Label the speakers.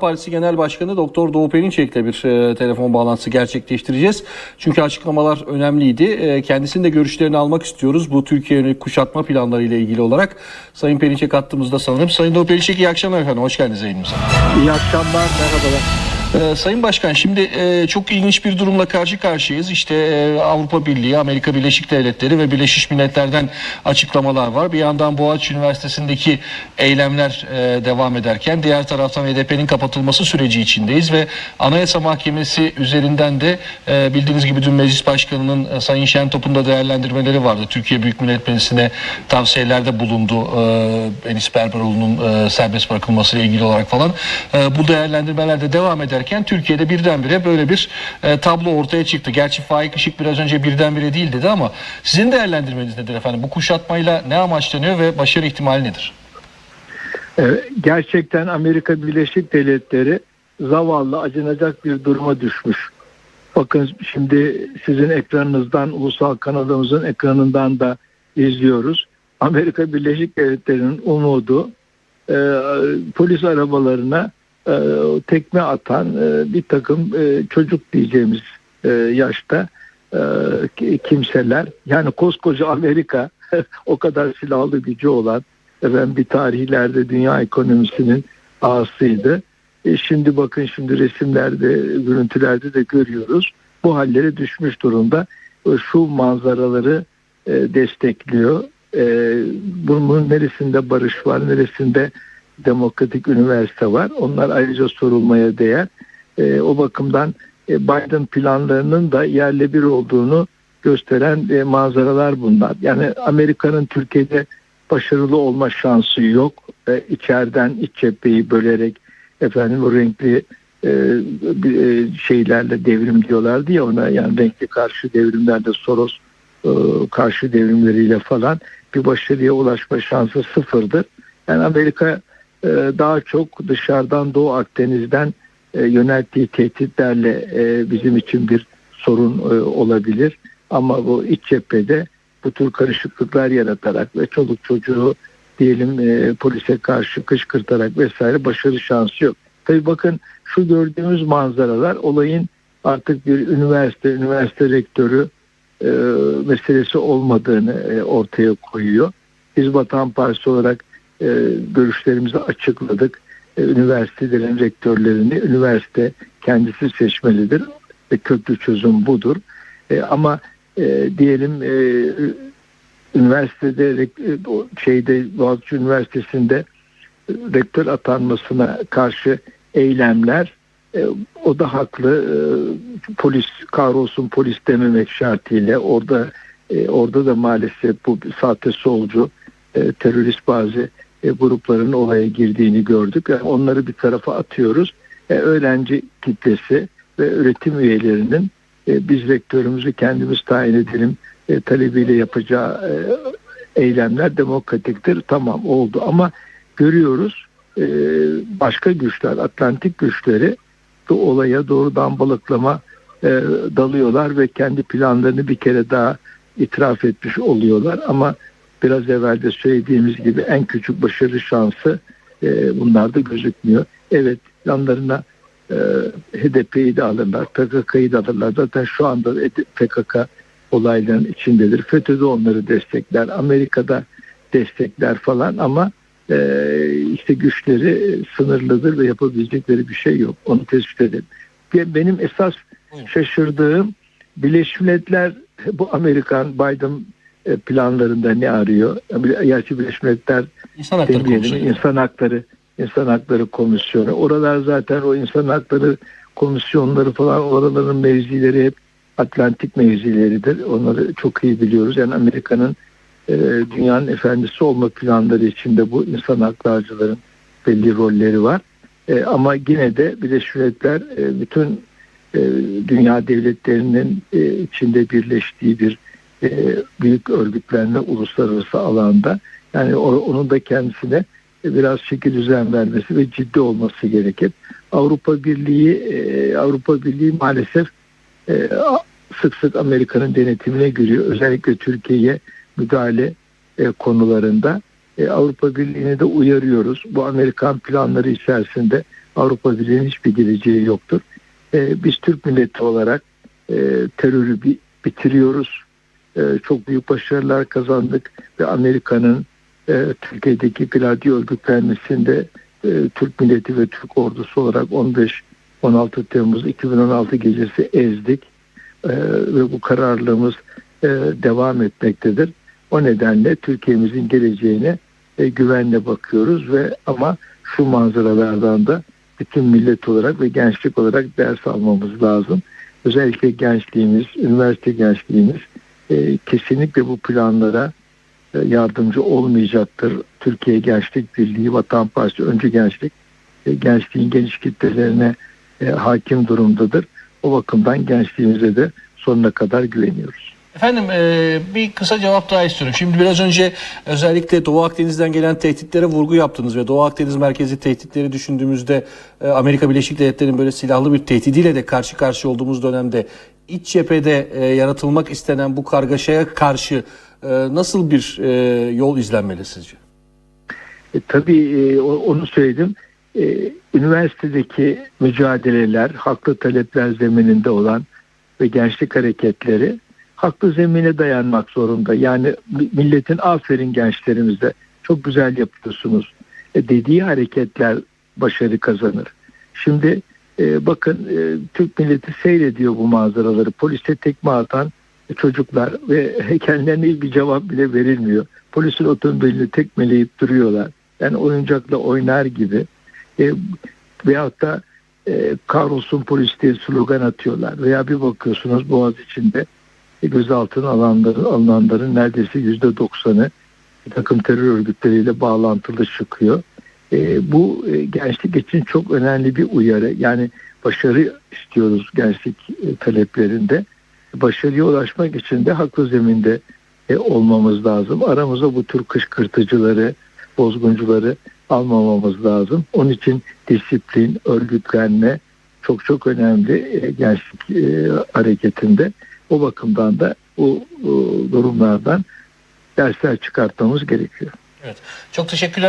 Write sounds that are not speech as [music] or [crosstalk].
Speaker 1: Partisi Genel Başkanı Doktor Doğu Perinçek'le bir e, telefon bağlantısı gerçekleştireceğiz. Çünkü açıklamalar önemliydi. E, kendisinin de görüşlerini almak istiyoruz bu Türkiye yönelik kuşatma planları ile ilgili olarak. Sayın Perinçek hattımızda sanırım. Sayın Doğu Perinçek iyi akşamlar efendim. Hoş geldiniz yayınımıza.
Speaker 2: İyi akşamlar, merhabalar.
Speaker 1: Ee, Sayın Başkan şimdi e, çok ilginç bir durumla karşı karşıyayız. İşte e, Avrupa Birliği, Amerika Birleşik Devletleri ve Birleşmiş Milletler'den açıklamalar var. Bir yandan Boğaziçi Üniversitesi'ndeki eylemler e, devam ederken diğer taraftan HDP'nin kapatılması süreci içindeyiz ve Anayasa Mahkemesi üzerinden de e, bildiğiniz gibi dün Meclis Başkanı'nın e, Sayın Şentop'un da değerlendirmeleri vardı. Türkiye Büyük Millet Meclisi'ne tavsiyelerde bulundu. E, Enis Berberoğlu'nun e, serbest bırakılmasıyla ilgili olarak falan. E, bu değerlendirmeler de devam ederken Türkiye'de birdenbire böyle bir e, tablo ortaya çıktı. Gerçi Faik Işık biraz önce birdenbire değil dedi ama sizin değerlendirmeniz nedir efendim? Bu kuşatmayla ne amaçlanıyor ve başarı ihtimali nedir?
Speaker 2: Ee, Gerçekten Amerika Birleşik Devletleri zavallı acınacak bir duruma düşmüş. Bakın şimdi sizin ekranınızdan, ulusal kanalımızın ekranından da izliyoruz. Amerika Birleşik Devletleri'nin umudu e, polis arabalarına e, tekme atan e, bir takım e, çocuk diyeceğimiz yaşta ki- kimseler. Yani koskoca Amerika [laughs] o kadar silahlı gücü olan efendim bir tarihlerde dünya ekonomisinin ağasıydı. E şimdi bakın şimdi resimlerde, görüntülerde de görüyoruz. Bu hallere düşmüş durumda. Şu manzaraları destekliyor. Bunun neresinde barış var, neresinde demokratik üniversite var. Onlar ayrıca sorulmaya değer. E, o bakımdan e, Biden planlarının da yerle bir olduğunu gösteren e, manzaralar bunlar. Yani Amerika'nın Türkiye'de başarılı olma şansı yok. E, içeriden iç cepheyi bölerek efendim o renkli e, e, şeylerle devrim diyorlardı ya ona yani renkli karşı devrimlerde Soros e, karşı devrimleriyle falan bir başarıya ulaşma şansı sıfırdır. Yani Amerika e, daha çok dışarıdan Doğu Akdeniz'den e, yönelttiği tehditlerle e, bizim için bir sorun olabilir. Ama bu iç cephede bu tür karışıklıklar yaratarak ve çoluk çocuğu diyelim polise karşı kışkırtarak vesaire başarı şansı yok. Tabii bakın şu gördüğümüz manzaralar olayın artık bir üniversite, üniversite rektörü e, meselesi olmadığını ortaya koyuyor. Biz Vatan Partisi olarak e, görüşlerimizi açıkladık. E, üniversitelerin rektörlerini üniversite kendisi seçmelidir ve köklü çözüm budur. E, ama e, diyelim e, üniversitede o şeyde Boğaziçi Üniversitesi'nde rektör atanmasına karşı eylemler e, o da haklı E, polis kahrolsun polis dememek şartıyla orada e, orada da maalesef bu sahte solcu e, terörist bazı e, grupların olaya girdiğini gördük. Yani onları bir tarafa atıyoruz. E, öğrenci kitlesi ve öğretim üyelerinin e, biz rektörümüzü kendimiz tayin edelim e, talebiyle yapacağı e, eylemler demokratiktir. Tamam oldu ama görüyoruz e, başka güçler, Atlantik güçleri bu olaya doğrudan balıklama e, dalıyorlar ve kendi planlarını bir kere daha itiraf etmiş oluyorlar ama biraz evvel de söylediğimiz gibi en küçük başarı şansı e, bunlarda gözükmüyor. Evet yanlarına e, HDP'yi de alırlar, PKK'yı da alırlar. Zaten şu anda PKK olayların içindedir. FETÖ de onları destekler, Amerika'da destekler falan ama e, işte güçleri sınırlıdır ve yapabilecekleri bir şey yok. Onu tespit edelim. Benim esas şaşırdığım Birleşmiş Milletler bu Amerikan Biden planlarında ne arıyor? Gerçi Birleşmiş Milletler
Speaker 1: İnsan Hakları Komisyonu.
Speaker 2: insan hakları insan hakları komisyonu. Oralar zaten o insan hakları komisyonları falan oraların mevzileri hep Atlantik mevzileridir. Onları çok iyi biliyoruz. Yani Amerika'nın e, dünyanın efendisi olma planları içinde bu insan haklarcıların belli rolleri var. E, ama yine de Birleşmiş Milletler e, bütün e, dünya devletlerinin e, içinde birleştiği bir e, büyük örgütlenme uluslararası alanda yani o- onun da kendisine biraz şekil düzen vermesi ve ciddi olması gerekir. Avrupa Birliği e, Avrupa Birliği maalesef e, sık sık Amerika'nın denetimine giriyor. Özellikle Türkiye'ye müdahale e, konularında E, Avrupa Birliği'ne de uyarıyoruz. Bu Amerikan planları içerisinde Avrupa Birliği'nin hiçbir geleceği yoktur. E, biz Türk milleti olarak e, terörü bi- bitiriyoruz. E, çok büyük başarılar kazandık ve Amerika'nın e, Türkiye'deki Gladio örgütlenmesinde e, Türk milleti ve Türk ordusu olarak 15-16 Temmuz 2016 gecesi ezdik E, ve bu kararlılığımız e, devam etmektedir. O nedenle Türkiye'mizin geleceğine e, güvenle bakıyoruz ve ama şu manzaralardan da bütün millet olarak ve gençlik olarak ders almamız lazım. Özellikle gençliğimiz, üniversite gençliğimiz e, kesinlikle bu planlara e, yardımcı olmayacaktır. Türkiye Gençlik Birliği, Vatan Partisi, Öncü Gençlik e, gençliğin geniş kitlelerine hakim durumdadır. O bakımdan gençliğimize de sonuna kadar güveniyoruz.
Speaker 1: Efendim e, bir kısa cevap daha istiyorum. Şimdi biraz önce özellikle Doğu Akdeniz'den gelen tehditlere vurgu yaptınız ve Doğu Akdeniz merkezi tehditleri düşündüğümüzde e, Amerika Birleşik Devletleri'nin böyle silahlı bir tehdidiyle de karşı karşıya olduğumuz dönemde iç cephede e, yaratılmak istenen bu kargaşaya karşı e, nasıl bir e, yol izlenmeli sizce?
Speaker 2: E, tabii e, onu söyledim. E, üniversitedeki mücadeleler, haklı talepler zemininde olan ve gençlik hareketleri haklı zemine dayanmak zorunda. Yani mi- milletin aferin gençlerimize çok güzel yapıyorsunuz e, dediği hareketler başarı kazanır. Şimdi e, bakın e, Türk milleti seyrediyor bu manzaraları. Polise tekme atan çocuklar ve [laughs] kendilerine bir cevap bile verilmiyor. Polisin otomobilini tekmeleyip duruyorlar. Yani oyuncakla oynar gibi. E, veyahut da e, kahrolsun polis diye slogan atıyorlar. Veya bir bakıyorsunuz Boğaz içinde gözaltına alanların, alınanların neredeyse yüzde doksanı bir takım terör örgütleriyle bağlantılı çıkıyor. E, bu e, gençlik için çok önemli bir uyarı. Yani başarı istiyoruz gençlik e, taleplerinde. Başarıya ulaşmak için de haklı zeminde e, olmamız lazım. Aramıza bu tür kışkırtıcıları, bozguncuları almamamız lazım. Onun için disiplin, örgütlenme çok çok önemli e, gençlik e, hareketinde. O bakımdan da bu e, durumlardan dersler çıkartmamız gerekiyor.
Speaker 1: Evet. Çok teşekkürler